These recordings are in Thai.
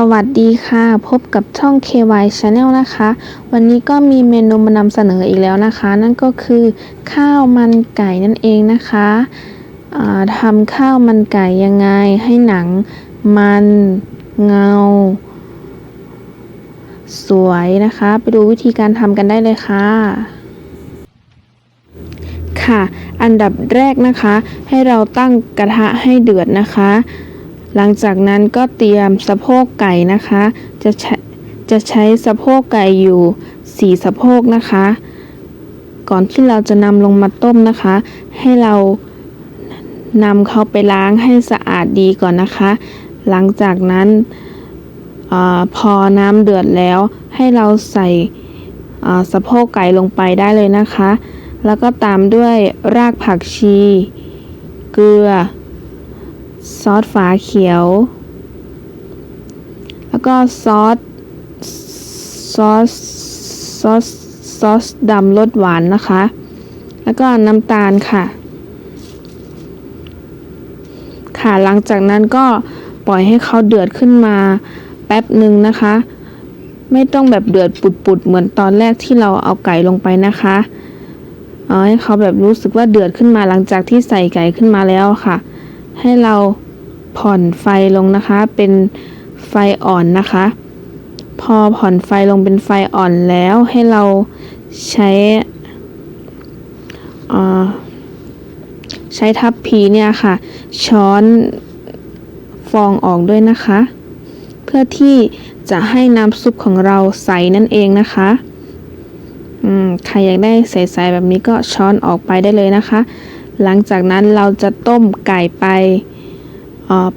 สวัสดีค่ะ พบกับช่อง KY Channel นะคะ วันนี้ก็มีเมนูมานำเสนออีกแล้วนะคะ นั่นก็คือข้าวมันไก่นั่นเองนะคะทำข้าวมันไก่ยังไงให้หนังมันเงา สวยนะคะ ไปดูวิธีการทำกันได้เลยค่ะ ค่ะ อันดับแรกนะคะ ให้เราตั้งกระทะให้เดือดนะคะ หลังจากนั้นก็เตรียมสะโพกไก่นะคะ จะใช้จะใช้สะโพกไก่อยู่ 4 สะโพกนะคะ ก่อนที่เราจะนำลงมาต้มนะคะ ให้เรานำเขาไปล้างให้สะอาดดีก่อนนะคะ หลังจากนั้นอพอน้ำเดือดแล้วให้เราใส่สะโพกไก่ลงไปได้เลยนะคะ แล้วก็ตามด้วยรากผักชี เกลือ ซอสฝาเขียว แล้วก็ซอสซอสซอสซอสดำรสหวานนะคะ แล้วก็น้ำตาลค่ะ ค่ะหลังจากนั้นก็ปล่อยให้เขาเดือดขึ้นมาแป๊บหนึ่งนะคะ ไม่ต้องแบบเดือดปุดๆเหมือนตอนแรกที่เราเอาไก่ลงไปนะคะเอาให้เขาแบบรู้สึกว่าเดือดขึ้นมาหลังจากที่ใส่ไก่ขึ้นมาแล้วค่ะ ให้เรา ผ่อนไฟลงนะคะ เป็นไฟอ่อนนะคะ พอผ่อนไฟลงเป็นไฟอ่อนแล้วให้เราใช้ใช้ทัพพีเนี่ยค่ะ ช้อนฟองออกด้วยนะคะ เพื่อที่จะให้น้ำซุปของเราใสนั่นเองนะคะใครอยากได้ใสๆแบบนี้ก็ช้อนออกไปได้เลยนะคะ หลังจากนั้นเราจะต้มไก่ไป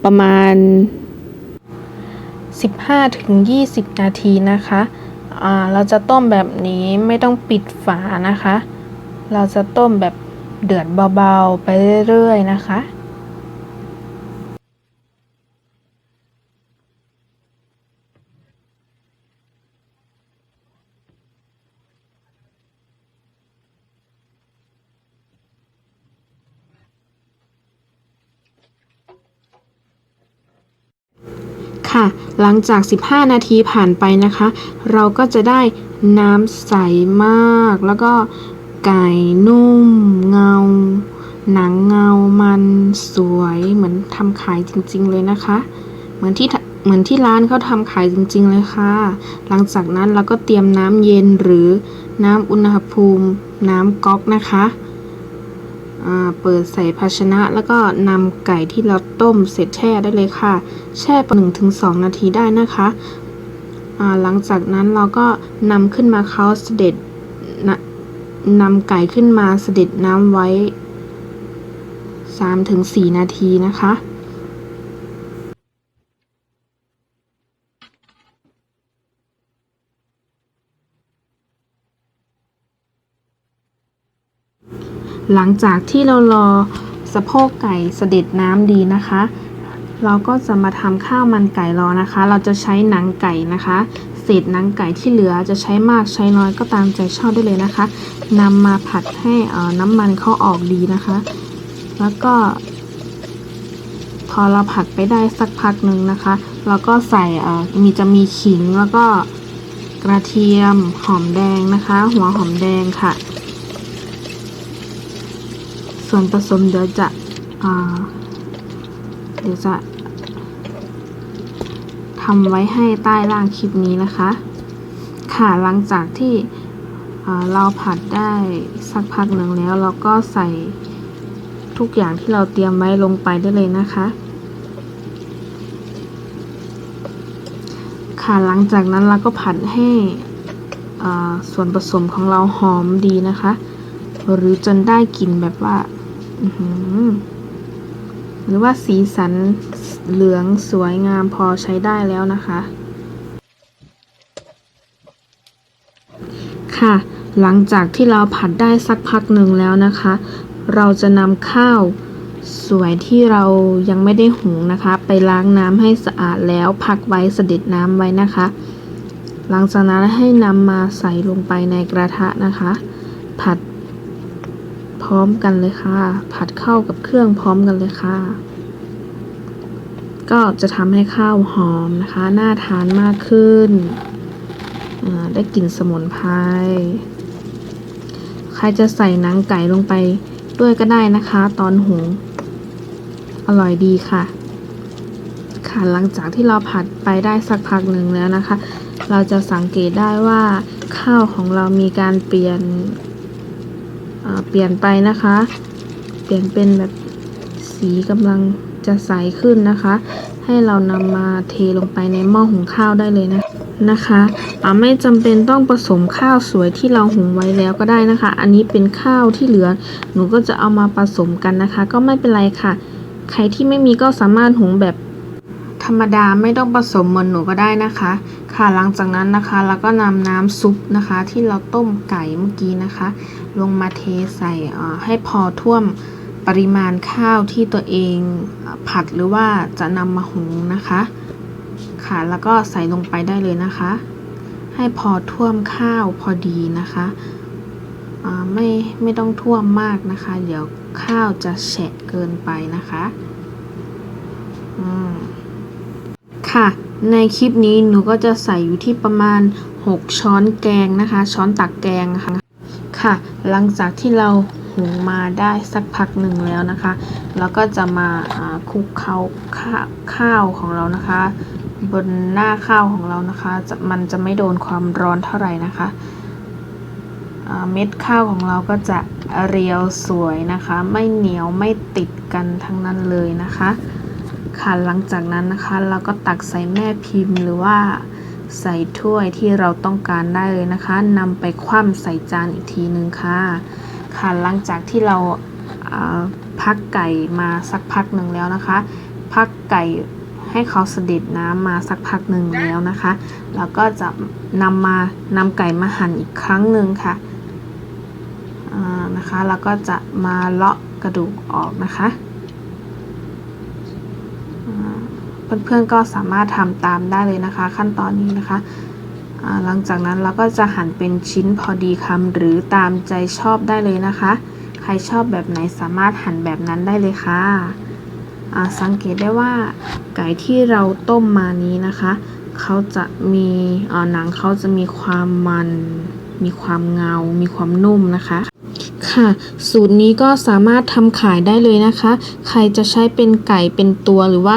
ประมาณ 15-20 นาทีนะคะเราจะต้มแบบนี้ไม่ต้องปิดฝานะคะ เราจะต้มแบบเดือดเบาๆไปเรื่อยๆนะคะ ค่ะ หลังจาก 15 นาทีผ่านไปนะคะ เราก็จะได้น้ำใสมาก แล้วก็ไก่นุ่มเงา หนังเงามันสวยเหมือนทำขายจริงๆเลยนะคะ เหมือนที่เหมือนที่ร้านเขาทำขายจริง ๆ เลยค่ะ หลังจากนั้นเราก็เตรียมน้ำเย็นหรือน้ำอุณหภูมิ น้ำก๊อกนะคะ เปิดใส่ภาชนะ แล้วก็นำไก่ที่เราต้มเสร็จแช่ได้เลยค่ะ แช่ประมาณ1-2 นาทีได้นะคะหลังจากนั้นเราก็นำขึ้นมาเขาเสด็จนะนำไก่ขึ้นมาเสด็จน้ำไว้ 3-4 นาทีนะคะ หลังจากที่เรารอสะโพกไก่เสด็จน้ำดีนะคะ เราก็จะมาทำข้าวมันไก่รอนะคะ เราจะใช้หนังไก่นะคะ เศษหนังไก่ที่เหลือจะใช้มากใช้น้อยก็ตามใจชอบได้เลยนะคะนำมาผัดให้น้ำมันเขาออกดีนะคะ แล้วก็ พอเราผัดไปได้สักพักหนึ่งนะคะ เราก็ใส่มีจะมีขิงแล้วก็กระเทียมหอมแดงนะคะ หัวหอมแดงค่ะ ส่วนผสมเดี๋ยวจะเดี๋ยวจะทำไว้ให้ใต้ล่างคลิปนี้นะคะ ค่ะหลังจากที่เราผัดได้สักพักหนึ่งแล้ว เราก็ใส่ทุกอย่างที่เราเตรียมไว้ลงไปได้เลยนะคะ ค่ะหลังจากนั้นเราก็ผัดให้ส่วนผสมของเราหอมดีนะคะ หรือจนได้กลิ่นแบบว่า หรือว่าสีสันเหลืองสวยงามพอใช้ได้แล้วนะคะ ค่ะ หลังจากที่เราผัดได้สักพักหนึ่งแล้วนะคะ เราจะนำข้าวสวยที่เรายังไม่ได้หุงนะคะ ไปล้างน้ำให้สะอาดแล้วพักไว้สด็จน้ำไว้นะคะ หลังจากนั้นให้นำมาใส่ลงไปในกระทะนะคะ ผัด พร้อมกันเลยค่ะ ผัดเข้ากับเครื่องพร้อมกันเลยค่ะ ก็จะทำให้ข้าวหอมนะคะ น่าทานมากขึ้นอ่าได้กลิ่นสมุนไพร ใครจะใส่หนังไก่ลงไปด้วยก็ได้นะคะ ตอนหุง อร่อยดีค่ะ ค่ะหลังจากที่เราผัดไปได้สักพักหนึ่งแล้วนะคะ เราจะสังเกตได้ว่าข้าวของเรามีการเปลี่ยน เปลี่ยนไปนะคะ เปลี่ยนเป็นแบบสีกำลังจะใสขึ้นนะคะ ให้เรานำมาเทลงไปในหม้อหุงข้าวได้เลยนะนะคะอ่าไม่จำเป็นต้องผสมข้าวสวยที่เราหุงไว้แล้วก็ได้นะคะ อันนี้เป็นข้าวที่เหลือ หนูก็จะเอามาผสมกันนะคะ ก็ไม่เป็นไรค่ะ ใครที่ไม่มีก็สามารถหุงแบบธรรมดาไม่ต้องผสมเหมือนหนูก็ได้นะคะ ค่ะหลังจากนั้นนะคะเราก็นำน้ำซุปนะคะ ที่เราต้มไก่เมื่อกี้นะคะ ลงมาเทใส่ให้พอท่วมปริมาณข้าวที่ตัวเองผัดหรือว่าจะนำมาหุงนะคะ ค่ะแล้วก็ใส่ลงไปได้เลยนะคะ ให้พอท่วมข้าวพอดีนะคะไม่ไม่ต้องท่วมมากนะคะ เดี๋ยวข้าวจะแฉะเกินไปนะคะอืมค่ะ ในคลิปนี้หนูก็จะใส่อยู่ที่ประมาณ 6 ช้อนแกงนะคะ ช้อนตักแกงนะคะค่ะ หลังจากที่เราหุงมาได้สักพักหนึ่งแล้วนะคะเราก็จะมาคลุกเคล้าข้าข้าวของเรานะคะ บนหน้าข้าวของเรานะคะจะมันจะไม่โดนความร้อนเท่าไหร่นะคะเม็ดข้าวของเราก็จะเรียวสวยนะคะ ไม่เหนียวไม่ติดกันทั้งนั้นเลยนะคะ ค่ะ หลังจากนั้นนะคะ เราก็ตักใส่แม่พิมพ์หรือว่าใส่ถ้วยที่เราต้องการได้เลยนะคะนำไปคว่ำใส่จานอีกทีหนึ่งค่ะ ค่ะหลังจากที่เราอ่าพักไก่มาสักพักหนึ่งแล้วนะคะ พักไก่ให้เขาเสด็จน้ำมาสักพักหนึ่งแล้วนะคะเราก็จะนำมานำไก่มาหั่นอีกครั้งหนึ่งค่ะนะคะแล้วก็จะมาเลาะกระดูกออกนะคะ เพื่อนๆก็สามารถทำตามได้เลยนะคะ ขั้นตอนนี้นะคะหลังจากนั้นเราก็จะหั่นเป็นชิ้นพอดีคำหรือตามใจชอบได้เลยนะคะ ใครชอบแบบไหนสามารถหั่นแบบนั้นได้เลยค่ะสังเกตได้ว่าไก่ที่เราต้มมานี้นะคะ เขาจะมีหนังเขาจะมีความมัน มีความเงา มีความนุ่มนะคะ ค่ะ สูตรนี้ก็สามารถทำขายได้เลยนะคะ ใครจะใช้เป็นไก่เป็นตัวหรือว่า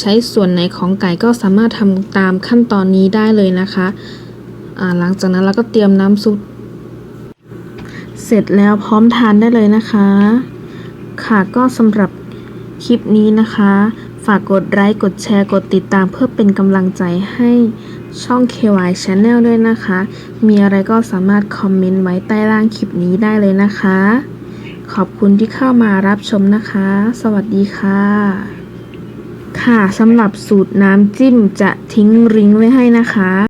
ใช้ส่วนไหนของไก่ก็สามารถทำตามขั้นตอนนี้ได้เลยนะคะหลังจากนั้นเราก็เตรียมน้ำซุปเสร็จแล้วพร้อมทานได้เลยนะคะ ค่ะก็สำหรับคลิปนี้นะคะ ฝากกดไลค์กดแชร์กดติดตามเพื่อเป็นกำลังใจให้ช่อง KY Channel ด้วยนะคะ มีอะไรก็สามารถคอมเมนต์ไว้ใต้ล่างคลิปนี้ได้เลยนะคะ ขอบคุณที่เข้ามารับชมนะคะ สวัสดีค่ะ ค่ะสำหรับสูตรน้ำจิ้มจะทิ้งลิงก์ไว้ให้นะคะ